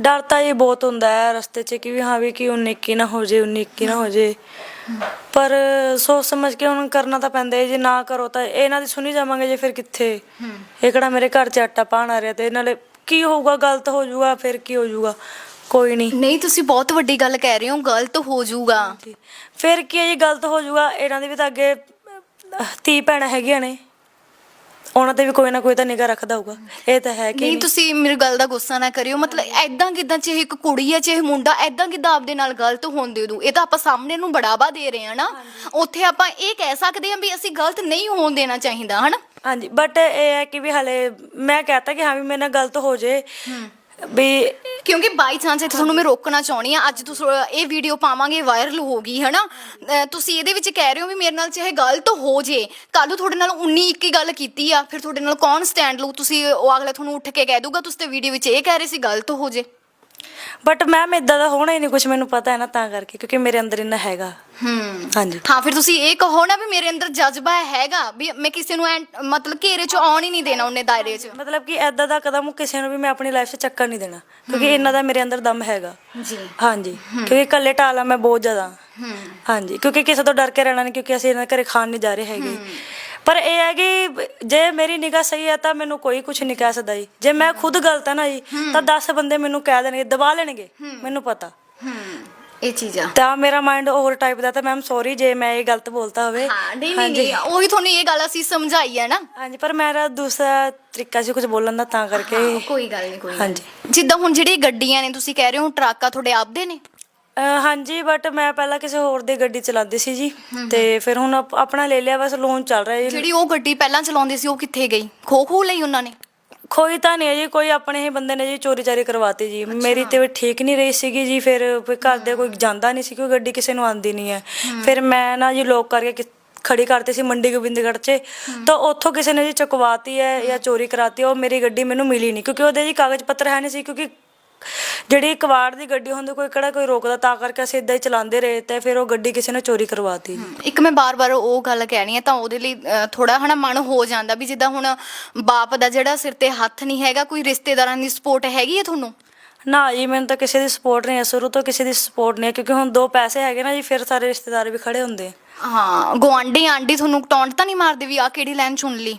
ਡਰ ਤਾਂ ਇਹ ਬਹੁਤ ਹੁੰਦਾ ਹੈ ਰਸਤੇ 'ਚ ਕਿ ਵੀ ਹਾਂ ਵੀ ਕਿ 19 ਕੀ ਨਾ ਹੋ ਜੇ 19 ਕੀ ਨਾ ਹੋ ਜੇ। ਪਰ ਸੋਚ ਸਮਝ ਕੇ ਹੁਣ ਕਰਨਾ ਤਾਂ ਪੈਂਦਾ ਹੈ ਜੇ ਨਾ ਕਰੋ ਤਾਂ ਇਹਨਾਂ ਦੀ ਸੁਣੀ ਜਾਵਾਂਗੇ ਜੇ ਫਿਰ ਕਿੱਥੇ? ਇਹ ਕਿਹੜਾ ਮੇਰੇ ਘਰ 'ਚ ਆਟਾ ਪਾਣ ਆ ਰਿਹਾ ਤੇ ਨਾਲੇ ਕੀ ਹੋਊਗਾ ਗਲਤ ਹੋ ਜਾਊਗਾ ਫਿਰ ਕੀ ਹੋ ਜਾਊਗਾ ਕੋਈ ਨਹੀਂ ਨਹੀਂ ਤੁਸੀਂ ਬਹੁਤ ਵੱਡੀ ਗੱਲ ਕਹਿ ਰਹੇ ਹੋ ਗਲਤ ਹੋ ਜਾਊਗਾ। ਫਿਰ ਕੀ ਹੈ ਜੀ ਗਲਤ ਹੋ ਜਾਊਗਾ? ਇਹਨਾਂ ਦੀ ਵੀ ਤਾਂ ਅੱਗੇ ਧੀ ਭੈਣਾਂ ਹੈਗੀਆਂ ਨੇ। ਉਹਨਾਂ ਤੇ ਵੀ ਕੋਈ ਨਾ ਕੋਈ ਤਾਂ ਨਿਗਾਹ ਰੱਖਦਾ ਹੋਊਗਾ। ਇਹ ਤਾਂ ਹੈ ਕਿ ਨਹੀਂ ਨਹੀਂ। ਤੁਸੀਂ ਮੇਰੀ ਗੱਲ ਦਾ ਗੁੱਸਾ ਨਾ ਕਰਿਓ। ਮਤਲਬ ਐਦਾਂ ਕਿਦਾਂ ਚਾਹੇ ਇੱਕ ਕੁੜੀ ਹੈ ਚਾਹੇ ਮੁੰਡਾ ਐਦਾਂ ਕਿਦਾਂ ਆਪਦੇ ਨਾਲ ਗਲਤ ਹੋਣ ਦੇ ਦੂ ਇਹ ਤਾਂ ਆਪਾਂ ਸਾਹਮਣੇ ਨੂੰ ਬੜਾਵਾ ਦੇ ਰਹੇ ਹਾਂ ਨਾ। ਉੱਥੇ ਆਪਾਂ ਇਹ ਕਹਿ ਸਕਦੇ ਹਾਂ ਵੀ ਅਸੀਂ ਗਲਤ ਨਹੀਂ ਹੋਣ ਦੇਣਾ ਚਾਹੀਦਾ ਹਨਾ? ਹਾਂਜੀ ਬਟ ਇਹ ਹੈ ਕਿ ਵੀ ਹਲੇ ਮੈਂ ਕਹਤਾ ਕਿ ਹਾਂ ਵੀ ਮੇਰੇ ਨਾਲ ਗਲਤ ਹੋ ਜੇ। ਵੀ ਕਿਉਂਕਿ ਬਾਈ ਚਾਂਸ ਇੱਥੇ ਤੁਹਾਨੂੰ ਮੈਂ ਰੋਕਣਾ ਚਾਹਣੀ ਆ ਅੱਜ ਤੁਸੀਂ ਇਹ ਵੀਡੀਓ ਪਾਵਾਂਗੇ ਵਾਇਰਲ ਹੋ ਗਈ, ਹਨਾ? ਅਹ, ਤੁਸੀਂ ਇਹਦੇ ਵਿੱਚ ਕਹਿ ਰਹੇ ਹੋ ਵੀ ਮੇਰੇ ਨਾਲ ਚਾਹੇ ਗਲਤ ਹੋ ਜੇ ਕੱਲ ਨੂੰ ਤੁਹਾਡੇ ਨਾਲ 19 21 ਗੱਲ ਕੀਤੀ ਆ, ਫਿਰ ਤੁਹਾਡੇ ਨਾਲ ਕੌਣ ਸਟੈਂਡ ਲਊ? ਤੁਸੀਂ ਉਹ ਅਗਲਾ ਤੁਹਾਨੂੰ ਉੱਠ ਕੇ ਕਹਿ ਦੂਗਾ ਤੁਸੀਂ ਤੇ ਵੀਡੀਓ ਵਿੱਚ ਇਹ ਕਹਿ ਰਹੇ ਸੀ, ਗਲਤ ਹੋ ਜੇ। ਬਟ ਮੈਮ ਇਦਾਂ ਦਾ ਹੋਣਾ ਹੀ ਨਹੀਂ ਕੁਝ ਮੈਨੂੰ ਪਤਾ ਹੈ ਨਾ ਤਾਂ ਕਰਕੇ ਕਿਉਂਕਿ ਮੇਰੇ ਅੰਦਰ ਇੰਨਾ ਹੈਗਾ। ਹੂੰ। ਹਾਂਜੀ। ਹਾਂ ਫਿਰ ਤੁਸੀਂ ਇਹ ਕਹੋ ਨਾ ਵੀ ਮੇਰੇ ਅੰਦਰ ਜਜ਼ਬਾ ਹੈਗਾ ਵੀ ਮੈਂ ਕਿਸੇ ਨੂੰ ਐਂ- ਮਤਲਬ ਘੇਰੇ 'ਚ ਆਉਣ ਹੀ ਨਹੀਂ ਦੇਣਾ ਉਹਨੇ ਦਾਇਰੇ 'ਚ। ਮਤਲਬ ਕਿ ਐਦਾਂ ਦਾ ਕਦਮ ਕਿਸੇ ਨੂੰ ਵੀ ਮੈਂ ਆਪਣੀ ਲਾਈਫ 'ਚ ਚੱਕਰ ਨਹੀਂ ਦੇਣਾ ਕਿਉਂਕਿ ਇਹਨਾਂ ਦਾ ਮੇਰੇ ਅੰਦਰ ਦਮ ਹੈਗਾ। ਜੀ। ਹਾਂਜੀ। ਕਿਉਂਕਿ ਇਕੱਲੇ ਢਾਲਾ ਮੈਂ ਬਹੁਤ ਜ਼ਿਆਦਾ। ਹੂੰ। ਹਾਂਜੀ। ਕਿਉਂਕਿ ਕਿਸੇ ਤੋਂ ਡਰ ਕੇ ਰਹਿਣਾ ਨਹੀਂ ਕਿਉਂਕਿ ਅਸੀਂ ਇਹਨਾਂ ਦੇ ਘਰੇ ਖਾਣ ਨਹੀਂ ਜਾ ਰਹੇ ਹੈਗੇ। ਪਰ ਇਹ ਹੈ ਕਿ ਜੇ ਮੇਰੀ ਨਿਗਾਹ ਸਹੀ ਹੈ ਤਾਂ ਮੈਨੂੰ ਕੋਈ ਕੁਝ ਨਹੀਂ ਕਹਿ ਸਕਦਾ ਜੀ। ਜੇ ਮੈਂ ਖੁਦ ਗਲਤ ਹੈ ਨਾ ਜੀ ਤਾਂ 10 ਬੰਦੇ ਮੈਨੂੰ ਕਹਿ ਦੇਣਗੇ ਦਬਾ ਲੈਣਗੇ ਮੈਨੂੰ ਪਤਾ। ਇਹ ਚੀਜ਼। ਤਾਂ ਮੇਰਾ ਮਾਈਂਡ ਹੋਰ ਟਾਈਪ ਦਾ ਤਾਂ ਮੈਮ ਸੌਰੀ ਜੇ ਮੈਂ ਇਹ ਗਲਤ ਬੋਲਤਾ ਹੋਵੇ। ਹਾਂ ਨਹੀਂ ਨਹੀਂ ਉਹੀ ਤੁਹਾਨੂੰ ਇਹ ਗੱਲ ਅਸੀਂ ਸਮਝਾਈ ਹੈ ਨਾ। ਹਾਂਜੀ ਪਰ ਮੇਰਾ ਦੂਸਰਾ ਤਰੀਕਾ ਸੀ ਕੁਝ ਬੋਲਣ ਦਾ ਤਾਂ ਕਰਕੇ। ਕੋਈ ਗੱਲ ਨਹੀਂ ਕੋਈ ਹਾਂਜੀ। ਜਿੱਦਾਂ ਹੁਣ ਜਿਹੜੀ ਗੱਡੀਆਂ ਨੇ ਤੁਸੀਂ ਕਹਿ ਰਹੇ ਹੋ ਟਰੱਕ ਤੁਹਾਡੇ ਆਪਦੇ ਨੇ? ਅਹ ਹਾਂਜੀ ਬਟ ਮੈਂ ਪਹਿਲਾਂ ਕਿਸੇ ਹੋਰ ਦੀ ਗੱਡੀ ਚਲਾਉਂਦੀ ਸੀ ਜੀ। ਤੇ ਫਿਰ ਹੁਣ ਆਪ- ਆਪਣਾ ਲੈ ਲਿਆ ਬਸ ਲੋਨ ਚੱਲ ਰਿਹਾ ਜੀ। ਜਿਹੜੀ ਉਹ ਗੱਡੀ ਪਹਿਲਾਂ ਚਲਾਉਂਦੇ ਸੀ ਉਹ ਕਿੱਥੇ ਗਈ? ਖੋ ਖੋ ਲਈ ਉਹਨਾਂ ਨੇ? ਕੋਈ ਤਾਂ ਨਹੀਂ ਹੈ ਜੀ ਕੋਈ ਆਪਣੇ ਹੀ ਬੰਦੇ ਨੇ ਜੀ ਚੋਰੀ ਚਾਰੀ ਕਰਵਾਤੀ ਜੀ। ਮੇਰੀ ਤੇ ਠੀਕ ਨਹੀਂ ਰਹੀ ਸੀਗੀ ਜੀ ਫਿਰ ਘਰ ਦੇ ਕੋਈ ਜਾਂਦਾ ਨਹੀਂ ਸੀ ਕੋਈ ਗੱਡੀ ਕਿਸੇ ਨੂੰ ਆਂਦੀ ਨਹੀਂ ਹੈ। ਫਿਰ ਮੈਂ ਨਾ ਜੀ ਲੋਕ ਕਰਕੇ ਕਿ- ਖੜੀ ਕਰਤੀ ਸੀ ਮੰਡੀ ਗੋਬਿੰਦਗੜ੍ਹ 'ਚ। ਤਾਂ ਉੱਥੋਂ ਕਿਸੇ ਨੇ ਜੀ ਚੁਕਵਾਤੀ ਹੈ ਜਾਂ ਚੋਰੀ ਕਰਾਤੀ ਹੈ, ਉਹ ਮੇਰੀ ਗੱਡੀ ਮੈਨੂੰ ਮਿਲੀ ਨਹੀਂ ਕਿਉਂਕਿ ਉਹਦੇ ਜੀ ਕਾਗਜ਼ ਪੱਤਰ ਹੈ ਨਹੀਂ ਸੀ ਕਿਉਂਕਿ ਜਿਹੜੀ ਕਵਾੜ ਦੀ ਗੱਡੀ ਹੁੰਦੀ ਕੋਈ ਕਿਹੜਾ ਕੋਈ ਰੋਕਦਾ ਤਾਂ ਕਰਕੇ ਅਸੀਂ ਇਦਾਂ ਹੀ ਚਲਾਉਂਦੇ ਰਹੇ ਤੇ ਫਿਰ ਉਹ ਗੱਡੀ ਕਿਸੇ ਨੇ ਚੋਰੀ ਕਰਵਾਤੀ। ਇੱਕ ਮੈਂ ਬਾਰ-ਬਾਰ ਉਹ ਗੱਲ ਕਹਿਣੀ ਹੈ ਤਾਂ ਉਹਦੇ ਲਈ ਥੋੜਾ ਹਨਾ ਮਨ ਹੋ ਜਾਂਦਾ ਵੀ ਜਿੱਦਾਂ ਹੁਣ ਬਾਪ ਦਾ ਜਿਹੜਾ ਸਿਰ ਤੇ ਹੱਥ ਨਹੀਂ ਹੈਗਾ ਕੋਈ ਰਿਸ਼ਤੇਦਾਰਾਂ ਦੀ ਸਪੋਰਟ ਹੈਗੀ ਹੈ ਤੁਹਾਨੂੰ? ਨਾ ਜੀ ਮੈਨੂੰ ਤਾਂ ਕਿਸੇ ਦੀ ਸਪੋਰਟ ਨਹੀਂ ਹੈ ਸ਼ੁਰੂ ਤੋਂ ਕਿਸੇ ਦੀ ਸਪੋਰਟ ਨਹੀਂ ਹੈ ਕਿਉਂਕਿ ਹੁਣ ਦੋ ਪੈਸੇ ਹੈਗੇ ਨਾ ਜੀ ਫਿਰ ਸਾਰੇ ਰਿਸ਼ਤੇਦਾਰ ਵੀ ਖੜੇ ਹੁੰਦੇ। ਹਾਂ ਗਵਾਂਢੀ ਆਂਟੀ ਤੁਹਾਨੂੰ ਟੌਂਟ ਤਾਂ ਨਹੀਂ ਮਾਰਦੇ ਵੀ ਆ ਕਿਹੜੀ ਲਾਈਨ ਚੁਣ ਲਈ?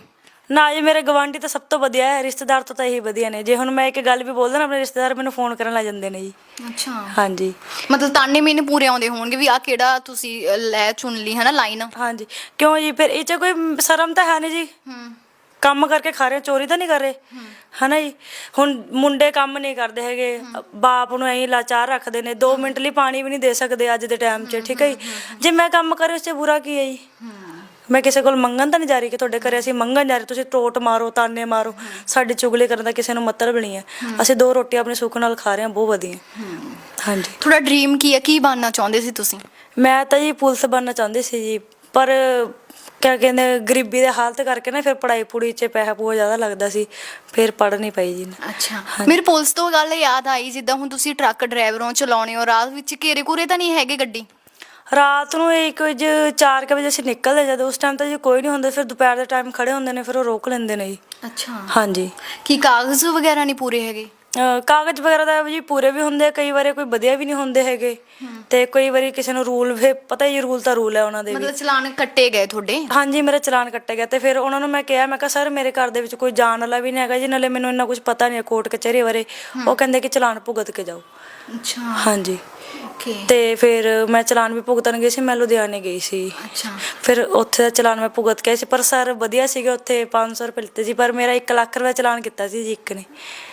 ਨਾ ਜੀ ਮੇਰੇ ਗਵਾਂਢੀ ਤਾਂ ਸਭ ਤੋਂ ਵਧੀਆ ਹੈ ਰਿਸ਼ਤੇਦਾਰ ਤੋਂ ਤਾਂ ਇਹੀ ਵਧੀਆ ਨੇ। ਜੇ ਹੁਣ ਮੈਂ ਇੱਕ ਗੱਲ ਵੀ ਬੋਲਦਾ ਨਾ ਆਪਣੇ ਰਿਸ਼ਤੇਦਾਰ ਮੈਨੂੰ ਫੋਨ ਕਰਨ ਲੱਗ ਜਾਂਦੇ ਨੇ ਜੀ। ਅੱਛਾ। ਹਾਂਜੀ। ਮਤਲਬ ਤਾਨੇ ਮੀਨੇ ਪੂਰੇ ਆਉਂਦੇ ਹੋਣਗੇ ਵੀ ਆ ਕਿਹੜਾ ਤੁਸੀਂ ਲੈ ਚੁਣ ਲਈ ਹਨਾ ਲਾਈਨ ਹਾਂਜੀ। ਕਿਉਂ ਜੀ? ਫਿਰ ਇਹ ਚ ਕੋਈ ਸ਼ਰਮ ਤਾਂ ਹੈ ਨਹੀਂ ਜੀ। ਹੂੰ। ਕੰਮ ਕਰਕੇ ਖਾ ਰਹੇ ਚੋਰੀ ਤਾਂ ਨਹੀਂ ਕਰ ਰਹੇ। ਹਨਾ ਜੀ? ਹੁਣ ਮੁੰਡੇ ਕੰਮ ਨਹੀਂ ਕਰਦੇ ਹੈਗੇ। ਬਾਪ ਨੂੰ ਐਂ ਲਾਚਾਰ ਰੱਖਦੇ ਨੇ 2 ਮਿੰਟ ਲਈ ਪਾਣੀ ਵੀ ਨਹੀਂ ਦੇ ਸਕਦੇ ਅੱਜ ਦੇ ਟਾਈਮ 'ਚ ਠੀਕ ਹੈ ਜੀ? ਜੇ ਮੈਂ ਕੰਮ ਕਰੇ ਉਸ 'ਚ ਬੁਰਾ ਕੀ ਹੈ ਜੀ? ਮੈਂ ਕਿਸੇ ਕੋਲ ਮੰਗਣ ਤਾਂ ਨਹੀਂ ਜਾ ਰਹੀ ਕਿ ਤੁਹਾਡੇ ਘਰੇ ਅਸੀਂ ਮੰਗਣ ਜਾ ਰਹੇ ਤੁਸੀਂ ਟੋਟ ਮਾਰੋ ਤਾਨੇ ਮਾਰੋ ਸਾਡੀ ਚੁਗਲੀ ਕਰਨ ਦਾ ਕਿਸੇ ਨੂੰ ਮਤਲਬ ਨਹੀਂ ਹੈ। ਅਸੀਂ ਦੋ ਰੋਟੀਆਂ ਆਪਣੇ ਸੁੱਖ ਨਾਲ ਖਾ ਰਹੇ ਹਾਂ ਬਹੁਤ ਵਧੀਆ। ਹਾਂਜੀ। ਤੁਹਾਡਾ ਡ੍ਰੀਮ ਕੀ ਹੈ? ਕੀ ਬਣਨਾ ਚਾਹੁੰਦੇ ਸੀ ਤੁਸੀਂ? ਮੈਂ ਤਾਂ ਜੀ ਪੁਲਿਸ ਬਣਨਾ ਚਾਹੁੰਦੀ ਸੀ ਜੀ ਪਰ ਕਿਆ ਕਹਿੰਦੇ ਗਰੀਬੀ ਦੇ ਹਾਲਤ ਕਰਕੇ ਨਾ ਫਿਰ ਪੜਾਈ ਪੂੜੀ 'ਚ ਪੈਸਾ ਬਹੁਤ ਜ਼ਿਆਦਾ ਲੱਗਦਾ ਸੀ ਫਿਰ ਪੜ ਨਹੀਂ ਪਾਈ ਜੀ। ਅੱਛਾ। ਮੇਰੇ ਪੁਲਿਸ ਤੋਂ ਗੱਲ ਯਾਦ ਆਈ ਜਿੱਦਾਂ ਹੁਣ ਤੁਸੀਂ ਟਰੱਕ ਡਰਾਈਵਰੋਂ ਚਲਾਉਣੇ ਹੋ ਰਾਤ ਵਿੱਚ ਘੇਰੇ ਘੂਰੇ ਤਾਂ ਨਹੀਂ ਹੈਗੇ ਗੱਡੀ? ਰਾਤ ਨੂੰ ਇਹ ਕੁਝ 4 ਵਜੇ ਅਸੀਂ ਨਿਕਲਦੇ ਜਦੋਂ ਉਸ ਟਾਈਮ ਤਾਂ ਜੀ ਕੋਈ ਨਹੀਂ ਹੁੰਦਾ ਫਿਰ ਦੁਪਹਿਰ ਦੇ ਟਾਈਮ ਖੜੇ ਹੁੰਦੇ ਨੇ ਫਿਰ ਉਹ ਰੋਕ ਲੈਂਦੇ ਨੇ ਜੀ। ਅੱਛਾ। ਹਾਂਜੀ। ਕੀ ਕਾਗਜ਼ ਵਗੈਰਾ ਨਹੀਂ ਪੂਰੇ ਹੈਗੇ? ਕਾਗਜ਼ ਵਗੈਰਾ ਦਾ ਜੀ ਪੂਰੇ ਵੀ ਹੁੰਦੇ ਆ, ਕਈ ਵਾਰੀ ਕੋਈ ਵਧੀਆ ਵੀ ਨਹੀਂ ਹੁੰਦੇ ਹੈਗੇ। ਤੇ ਕਈ ਵਾਰੀ ਕਿਸੇ ਨੂੰ ਰੂਲ ਵੀ ਪਤਾ ਹੀ ਰੂਲ ਤਾਂ ਰੂਲ ਹੈ ਉਹਨਾਂ ਦੇ ਵੀ। ਮਤਲਬ ਚਲਾਨ ਕੱਟੇ ਗਏ ਤੁਹਾਡੇ? ਹਾਂਜੀ ਮੇਰਾ ਚਲਾਨ ਕੱਟਿਆ ਗਿਆ ਤੇ ਫਿਰ ਉਹਨਾਂ ਨੂੰ ਮੈਂ ਕਿਹਾ ਮੈਂ ਕਿਹਾ ਸਰ ਮੇਰੇ ਘਰ ਦੇ ਵਿੱਚ ਕੋਈ ਜਾਣ ਵਾਲਾ ਵੀ ਨਹੀਂ ਹੈਗਾ ਜੀ ਨਾਲੇ ਮੈਨੂੰ ਇੰਨਾ ਕੁਝ ਪਤਾ ਨਹੀਂ ਹੈ ਕੋਰਟ ਕਚਹਿਰੀ ਬਾਰੇ। ਉਹ ਕਹਿੰਦੇ ਕਿ ਚਲਾਨ ਭੁਗਤ ਕੇ ਜਾਓ। ਅੱਛਾ। ਹਾਂਜੀ। ਓਕੇ ਤੇ ਫਿਰ ਮੈਂ ਚਲਾਨ ਵੀ ਭੁਗਤਣ ਗਈ ਸੀ ਮੈਂ ਲੁਧਿਆਣੇ ਗਈ ਸੀ। ਅੱਛਾ। ਫਿਰ ਉੱਥੇ ਦਾ ਚਲਾਨ ਮੈਂ ਭੁਗਤ ਕੇ ਆਈ ਸੀ ਪਰ ਸਰ ਵਧੀਆ ਸੀਗੇ ਉੱਥੇ 500 ਰੁਪਏ ਲਿੱਤੇ ਸੀ ਪਰ ਮੇਰਾ 1 ਲੱਖ ਰੁਪਏ ਚਲਾਨ ਕੀਤਾ ਸੀ ਜੀ ਇੱਕ ਨੇ।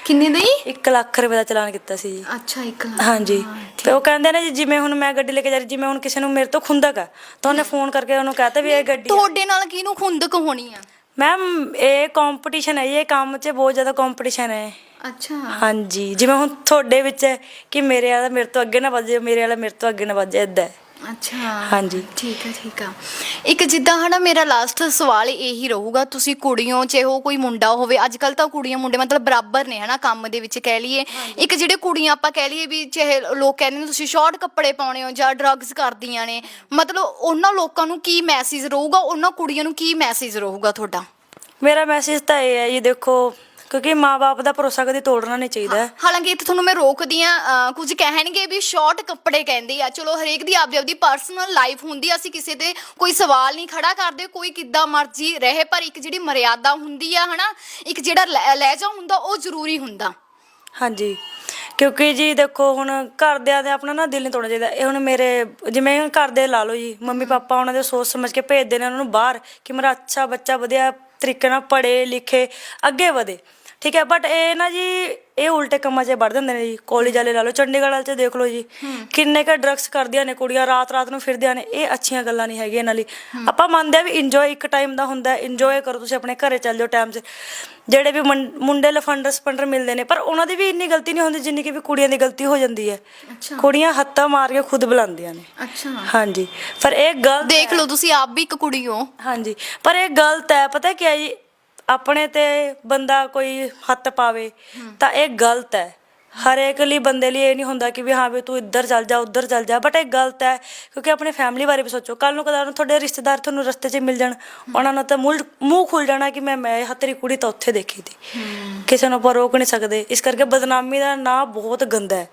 ਕਿੰਨੇ ਦੇ 1 ਲੱਖ ਰੁਪਏ ਦਾ ਚਲਾਨ ਕੀਤਾ ਸੀ ਜੀ। ਅੱਛਾ ਇੱਕ ਹਾਂਜੀ। ਤੇ ਉਹ ਕਹਿੰਦੇ ਨੇ ਜੀ ਜਿਵੇਂ ਹੁਣ ਮੈਂ ਗੱਡੀ ਲੈ ਕੇ ਜਾ ਰਹੀ ਜਿਵੇਂ ਹੁਣ ਕਿਸੇ ਨੂੰ ਮੇਰੇ ਤੋਂ ਖੁੰਦਕ ਆ ਤਾਂ ਉਹਨੇ ਫੋਨ ਕਰਕੇ ਉਹਨੂੰ ਕਹਤਾ ਵੀ ਇਹ ਗੱਡੀ ਆ। ਤੁਹਾਡੇ ਨਾਲ ਕਿਹਨੂੰ ਖੁੰਦਕ ਹੋਣੀ ਆ? ਮੈਮ ਇਹ ਕੰਪੀਟੀਸ਼ਨ ਹੈ ਇਹ ਕੰਮ 'ਚ ਬਹੁਤ ਜ਼ਿਆਦਾ ਕੰਪੀਟੀਸ਼ਨ ਹੈ। ਅੱਛਾ। ਹਾਂਜੀ ਜਿਵੇਂ ਹੁਣ ਤੁਹਾਡੇ ਵਿੱਚ ਹੈ ਕਿ ਮੇਰੇ ਵਾਲਾ ਮੇਰੇ ਤੋਂ ਅੱਗੇ ਨਾ ਵੱਜੇ ਮੇਰੇ ਵਾਲਾ ਮੇਰੇ ਤੋਂ ਅੱਗੇ ਨਾ ਵੱਜੇ ਇਦਾਂ ਅੱਛਾ। ਹਾਂਜੀ। ਠੀਕ ਹੈ ਠੀਕ ਆ। ਇੱਕ ਜਿੱਦਾਂ ਹਨਾ ਮੇਰਾ ਲਾਸਟ ਸਵਾਲ ਇਹੀ ਰਹੂਗਾ ਤੁਸੀਂ ਕੁੜੀਆਂ ਚਾਹੇ ਉਹ ਕੋਈ ਮੁੰਡਾ ਹੋਵੇ ਅੱਜ ਕੱਲ ਤਾਂ ਕੁੜੀਆਂ ਮੁੰਡੇ ਮਤਲਬ ਬਰਾਬਰ ਨੇ ਹਨਾ ਕੰਮ ਦੇ ਵਿੱਚ ਕਹਿ ਲਈਏ। ਇੱਕ ਜਿਹੜੇ ਕੁੜੀਆਂ ਆਪਾਂ ਕਹਿ ਲਈਏ ਵੀ ਚਾਹੇ ਲੋਕ ਕਹਿੰਦੇ ਨੇ ਤੁਸੀਂ ਸ਼ਾਰਟ ਕੱਪੜੇ ਪਾਉਣੇ ਹੋ ਜਾਂ ਡਰੱਗਸ ਕਰਦੀਆਂ ਨੇ ਮਤਲਬ ਉਹਨਾਂ ਲੋਕਾਂ ਨੂੰ ਕੀ ਮੈਸੇਜ ਰਹੂਗਾ ਉਹਨਾਂ ਕੁੜੀਆਂ ਨੂੰ ਕੀ ਮੈਸੇਜ ਰਹੂਗਾ ਤੁਹਾਡਾ? ਮੇਰਾ ਮੈਸੇਜ ਤਾਂ ਇਹ ਹੈ ਜੀ ਦੇਖੋ ਕਿਉਂਕਿ ਮਾਪੇ ਦਾ ਭਰੋਸਾ ਕਦੇ ਤੋੜਨਾ ਨਹੀਂ ਚਾਹੀਦਾ। ਹਾਲਾਂਕਿ ਇੱਥੇ ਤੁਹਾਨੂੰ ਮੈਂ ਰੋਕਦੀ ਆ ਕੁਝ ਕਹਿਣਗੇ ਵੀ ਸ਼ਾਰਟ ਕੱਪੜੇ ਕਹਿੰਦੇ ਆ। ਚਲੋ ਹਰੇਕ ਦੀ ਆਪਦੀ ਆਪਦੀ ਪਰਸਨਲ ਲਾਈਫ ਹੁੰਦੀ ਆ। ਅਸੀਂ ਕਿਸੇ ਤੇ ਕੋਈ ਸਵਾਲ ਨਹੀਂ ਖੜਾ ਕਰਦੇ ਕੋਈ ਕਿੱਦਾਂ ਮਰਜ਼ੀ ਰਹੇ ਪਰ ਇੱਕ ਜਿਹੜੀ ਮਰਿਆਦਾ ਹੁੰਦੀ ਆ ਹਨਾ ਇੱਕ ਜਿਹੜਾ ਲੈ- ਲਹਿਜਾ ਹੁੰਦਾ ਉਹ ਜ਼ਰੂਰੀ ਹੁੰਦਾ। ਹਾਂਜੀ। ਕਿਉਂਕਿ ਜੀ ਦੇਖੋ ਹੁਣ ਘਰਦਿਆਂ ਦੇ ਆਪਣਾ ਨਾ ਦਿਲ ਨਹੀਂ ਤੋੜਨਾ ਚਾਹੀਦਾ। ਇਹ ਹੁਣ ਮੇਰੇ ਜਿਵੇਂ ਹੁਣ ਘਰ ਦੇ ਲਾ ਲਓ ਜੀ ਮੰਮੀ ਪਾਪਾ ਉਹਨਾਂ ਦੇ ਸੋਚ ਸਮਝ ਕੇ ਭੇਜਦੇ ਨੇ ਉਹਨਾਂ ਨੂੰ ਬਾਹਰ ਕਿ ਮੇਰਾ ਅੱਛਾ ਬੱਚਾ ਵਧੀਆ ਤਰੀਕੇ ਨਾਲ ਪੜ੍ਹੇ ਲਿਖੇ ਅੱਗੇ ਵਧੇ। ਠੀਕ ਹੈ ਬਟ ਇਹ ਨਾ ਜੀ ਇਹ ਉਲਟੇ ਕੰਮਾਂ 'ਚ ਵੜ ਜਾਂਦੇ ਨੇ ਜੀ ਕਾਲਜ ਵਾਲੇ ਲਾ ਲਓ ਚੰਡੀਗੜ੍ਹ ਵਾਲੇ 'ਚ ਦੇਖ ਲਓ ਜੀ ਕਿੰਨੇ ਕ ਡਰੱਗਸ ਕਰਦੀਆਂ ਨੇ ਕੁੜੀਆਂ ਰਾਤ ਰਾਤ ਨੂੰ ਫਿਰਦੀਆਂ ਨੇ ਇਹ ਅੱਛੀਆਂ ਗੱਲਾਂ ਨਹੀਂ ਹੈਗੀਆਂ ਇਹਨਾਂ ਲਈ। ਆਪਾਂ ਮੰਨਦੇ ਆ ਵੀ ਇੰਜੋਏ ਇੱਕ ਟਾਈਮ ਦਾ ਹੁੰਦਾ ਇੰਜੋਏ ਕਰੋ ਤੁਸੀਂ ਆਪਣੇ ਘਰੇ ਚੱਲ ਜਾਓ ਟਾਈਮ 'ਚ। ਜਿਹੜੇ ਵੀ ਮੁੰਡੇ ਲਫੰਡਰ ਸਪੰਡਰ ਮਿਲਦੇ ਨੇ ਪਰ ਉਹਨਾਂ ਦੀ ਵੀ ਇੰਨੀ ਗਲਤੀ ਨਹੀਂ ਹੁੰਦੀ ਜਿੰਨੀ ਕਿ ਵੀ ਕੁੜੀਆਂ ਦੀ ਗਲਤੀ ਹੋ ਜਾਂਦੀ ਹੈ। ਕੁੜੀਆਂ ਹੱਥਾਂ ਮਾਰ ਕੇ ਖੁਦ ਬੁਲਾਉਂਦੀਆਂ ਨੇ। ਅੱਛਾ। ਹਾਂਜੀ। ਪਰ ਇਹ ਗਲਤ ਦੇਖ ਲਓ ਤੁਸੀਂ ਆਪ ਵੀ ਇੱਕ ਕੁੜੀ ਹੋ। ਹਾਂਜੀ। ਪਰ ਇਹ ਗਲਤ ਹੈ। ਪਤਾ ਕੀ ਹੈ ਜੀ ਆਪਣੇ ਤੇ ਬੰਦਾ ਕੋਈ ਹੱਥ ਪਾਵੇ ਤਾਂ ਇਹ ਗਲਤ ਹੈ। ਹਰੇਕ ਲਈ ਬੰਦੇ ਲਈ ਇਹ ਨਹੀਂ ਹੁੰਦਾ ਕਿ ਵੀ ਹਾਂ ਵੀ ਤੂੰ ਇੱਧਰ ਚੱਲ ਜਾ ਉੱਧਰ ਚੱਲ ਜਾ ਬਟ ਇਹ ਗਲਤ ਹੈ ਕਿਉਂਕਿ ਆਪਣੇ ਫੈਮਿਲੀ ਬਾਰੇ ਵੀ ਸੋਚੋ। ਕੱਲ ਨੂੰ ਕਦਾਂ ਨੂੰ ਤੁਹਾਡੇ ਰਿਸ਼ਤੇਦਾਰ ਤੁਹਾਨੂੰ ਰਸਤੇ 'ਚ ਮਿਲ ਜਾਣ ਉਹਨਾਂ ਨੂੰ ਤਾਂ ਮੂੰਹ ਮੂੰਹ ਖੁੱਲ ਜਾਣਾ ਕਿ ਮੈਂ ਮੈਂ ਆਹ ਤੇਰੀ ਕੁੜੀ ਤਾਂ ਉੱਥੇ ਦੇਖੀ ਤੀ ਕਿਸੇ ਨੂੰ ਆਪਾਂ ਰੋਕ ਨਹੀਂ ਸਕਦੇ। ਇਸ ਕਰਕੇ ਬਦਨਾਮੀ ਦਾ ਨਾਂ ਬਹੁਤ ਗੰਦਾ ਹੈ।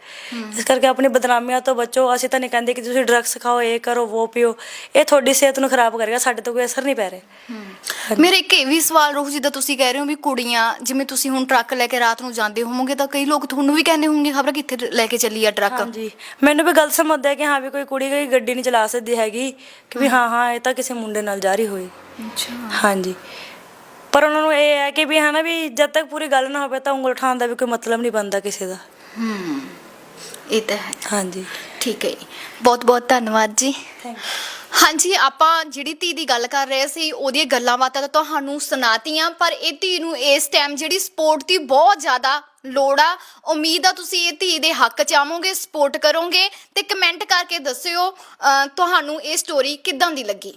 ਇਸ ਕਰਕੇ ਆਪਣੀ ਬਦਨਾਮੀਆਂ ਤੋਂ ਬਚੋ। ਅਸੀਂ ਤਾਂ ਨਹੀਂ ਕਹਿੰਦੇ ਕਿ ਤੁਸੀਂ ਡਰੱਗਸ ਖਾਓ ਇਹ ਕਰੋ ਉਹ ਪੀਓ। ਇਹ ਤੁਹਾਡੀ ਸਿਹਤ ਨੂੰ ਖਰਾਬ ਕਰੇਗਾ ਸਾਡੇ ਤੋਂ ਕੋਈ ਅਸਰ ਨਹੀਂ ਪੈ ਰਿਹਾ। ਮੇਰੇ ਇੱਕ ਇਹ ਵੀ ਸਵਾਲ ਰਹੂ ਜਿੱਦਾਂ ਤੁਸੀਂ ਕਹਿ ਰਹੇ ਹੋ ਵੀ ਕੁੜੀਆਂ ਜਿਵੇਂ ਤੁਸੀਂ ਹੁਣ ਟਰੱਕ ਲੈ ਕੇ ਰਾਤ ਨੂੰ ਜਾਂਦੇ ਹੋਵੋਗੇ ਤਾਂ ਕਈ ਲੋਕ ਤੁਹਾਨੂੰ ਵੀ ਕਹਿੰਦੇ ਹੋਣਗੇ ਖਬਰ ਕਿੱਥੇ ਲੈ ਕੇ ਚੱਲੀ ਆ ਟਰੱਕ? ਹਾਂਜੀ। ਮੈਨੂੰ ਵੀ ਗਲਤ ਸਮਝਦਾ ਹੈ ਕਿ ਹਾਂ ਵੀ ਕੋਈ ਕੁੜੀ ਕੋਈ ਗੱਡੀ ਨਹੀਂ ਚਲਾ ਸਕਦੀ ਹੈਗੀ ਕਿ ਵੀ ਹਾਂ ਹਾਂ ਇਹ ਤਾਂ ਕਿਸੇ ਮੁੰਡੇ ਨਾਲ ਜਾ ਰਹੀ ਹੋਈ। ਅੱਛਾ। ਹਾਂਜੀ। ਪਰ ਉਹਨਾਂ ਨੂੰ ਇਹ ਹੈ ਕਿ ਵੀ ਹਨਾ ਵੀ ਜਦ ਤੱਕ ਪੂਰੀ ਗੱਲ ਨਾ ਹੋਵੇ ਤਾਂ ਉਂਗਲ ਉਠਾਉਣ ਦਾ ਵੀ ਕੋਈ ਮਤਲਬ ਨਹੀਂ ਬਣਦਾ ਕਿਸੇ ਦਾ। ਹੂੰ ਇਹ ਤਾਂ ਹੈ। ਹਾਂਜੀ। ਠੀਕ ਹੈ ਜੀ। ਬਹੁਤ ਬਹੁਤ ਧੰਨਵਾਦ ਜੀ। ਥੈਂਕ ਹਾਂਜੀ ਆਪਾਂ ਜਿਹੜੀ ਧੀ ਦੀ ਗੱਲ ਕਰ ਰਹੇ ਸੀ ਉਹਦੀਆਂ ਗੱਲਾਂ ਬਾਤਾਂ ਤਾਂ ਤੁਹਾਨੂੰ ਸੁਣਾਤੀਆਂ ਪਰ ਇਹ ਧੀ ਨੂੰ ਇਸ ਟਾਈਮ ਜਿਹੜੀ ਸਪੋਰਟ ਦੀ ਬਹੁਤ ਜ਼ਿਆਦਾ ਲੋੜ ਆ। ਉਮੀਦ ਆ ਤੁਸੀਂ ਇਹ ਧੀ ਦੇ ਹੱਕ ਚ ਆਵੋਗੇ ਸਪੋਰਟ ਕਰੋਗੇ ਤੇ ਕਮੈਂਟ ਕਰਕੇ ਦੱਸਿਓ ਅਹ, ਤੁਹਾਨੂੰ ਇਹ ਸਟੋਰੀ ਕਿੱਦਾਂ ਦੀ ਲੱਗੀ?